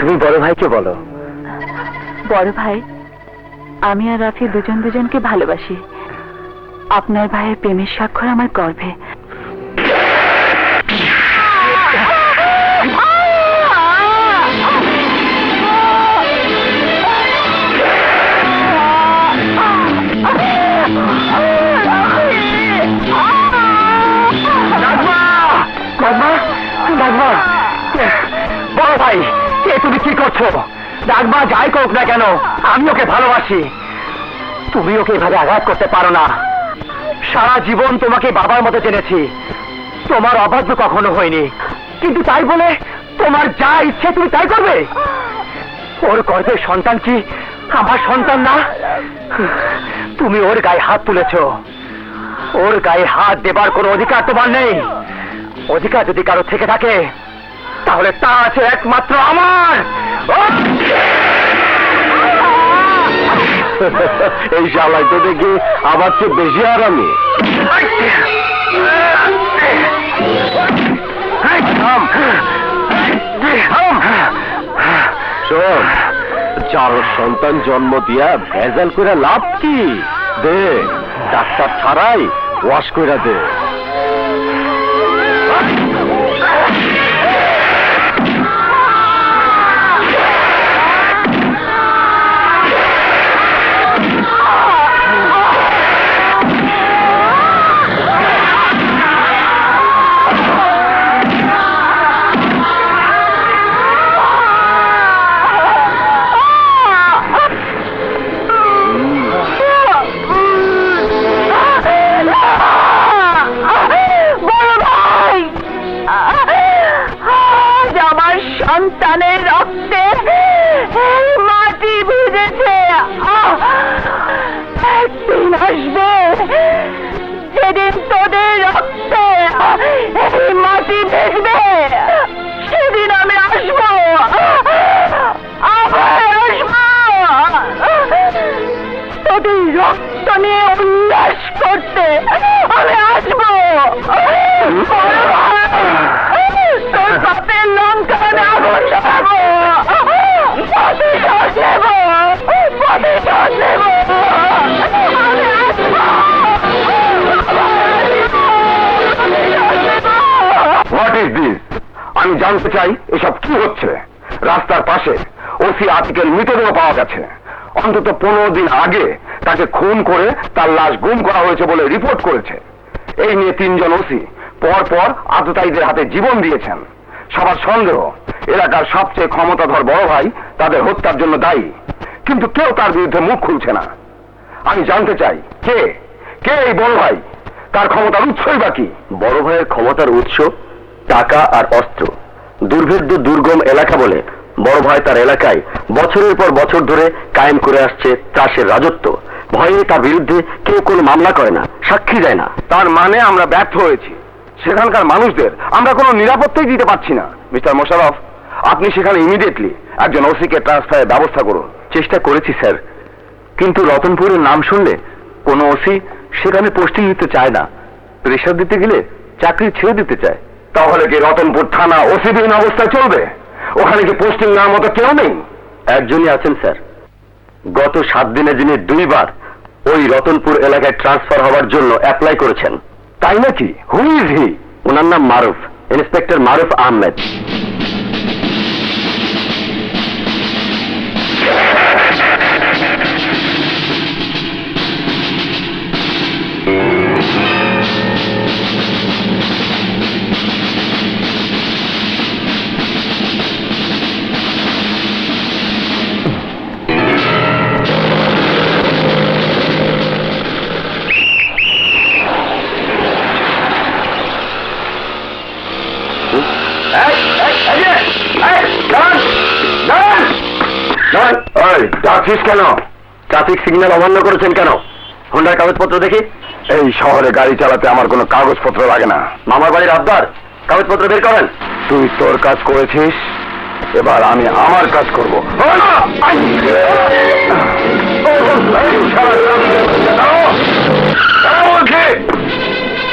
তুমি বড় ভাইকে বলো। বড় ভাই, আমি আর রাফি দুজন দুজনকে ভালোবাসি। আপনার ভাইয়ের প্রেমের স্বাক্ষর আমার গর্ভে। এ তুমি কি করছ? ডাকমা যাই করুক না কেন, আমি ওকে ভালোবাসি। তুমি ওকে এভাবে আঘাত করতে পারো না। সারা জীবন তোমাকে বাবার মতো জেনেছি। তোমার অবাধ্য কখনো হয়নি। কিন্তু তাই বলে তোমার যা ইচ্ছে তুমি তাই করবে। ওর গর্ভের সন্তান কি আমার সন্তান না? তুমি ওর গায়ে হাত তুলেছো। ওর গায়ে হাত দেবার কোনো অধিকার তোমার নেই। অধিকার যদি কারও থেকে থাকে তাহলে তা আছে একমাত্র আমার। এই শালাই তো দেখি আমার চেয়ে বেশি আরামি। শোন চার সন্তান জন্ম দিয়া ভেজাল করে লাভ কি? দে ডাক্তার ছাড়াই ওয়াশ কইরা দে। রক্ত নিয়ে উল্লাস করতে আমি আসব। আমি জানতে চাই এসব কি হচ্ছে। রাস্তার পাশে ওসি আতিকের মৃতদেহ পাওয়া গেছে। অন্তত পনেরো দিন আগে তাকে খুন করে তার লাশ গুম করা হয়েছে বলে রিপোর্ট করেছে। এই নিয়ে তিনজন ওসি পর পর আততায়ীদের হাতে জীবন দিয়েছেন। সবার সন্দেহ, এলাকার সবচেয়ে ক্ষমতাধর বড় ভাই তাদের হত্যার জন্য দায়ী। কিন্তু কেউ তার বিরুদ্ধে মুখ খুলছে না। আমি জানতে চাই, কে? কে এই বড় ভাই? তার ক্ষমতার উৎসই বা কি? বড় ভাইয়ের ক্ষমতার উৎস টাকা আর অস্ত্র। দুর্ভেদ্য, দুর্গম এলাকা বলে বড় ভাই তার এলাকায় বছরের পর বছর ধরে কায়েম করে আসছে ত্রাসের রাজত্ব। ভয়ে তার বিরুদ্ধে কেউ কোনো মামলা করে না, সাক্ষী দেয় না। তার মানে আমরা ব্যর্থ হয়েছি। সেখানকার মানুষদের আমরা কোনো নিরাপত্তাই দিতে পারছি না। মিস্টার মোশারফ আপনি সেখানে ইমিডিয়েটলি একজন ওসিকে ট্রান্সফারের ব্যবস্থা করুন। চেষ্টা করেছি, স্যার। কিন্তু রতনপুরের নাম শুনলে কোনো ওসি সেখানে পোস্টিং দিতে চায় না। প্রেশার দিতে গেলে চাকরি ছেড়ে দিতে চায়। তাহলে কি রতনপুর থানা ওসিবিহীন অবস্থায় চলবে? ওখানে কি পোস্টিং নেওয়ার মতো কেউ নেই? একজনই আছেন, স্যার। গত সাত দিনে যিনি দুইবার ওই রতনপুর এলাকায় ট্রান্সফার হওয়ার জন্য অ্যাপ্লাই করেছেন। তাই নাকি? হুইজ হি ওনার নাম মারুফ ইন্সপেক্টর মারুফ আহমেদ। ডাকছিস কেন? ট্রাফিক সিগন্যাল অমান্য করেছেন কেন? হোন্ডার কাগজপত্র দেখি। এই শহরে গাড়ি চালাতে আমার কোনো কাগজপত্র লাগে না। মামার বাড়ির আবদার কাগজপত্র বের করেন। তুই তোর কাজ করেছিস এবার আমি আমার কাজ করব। সারা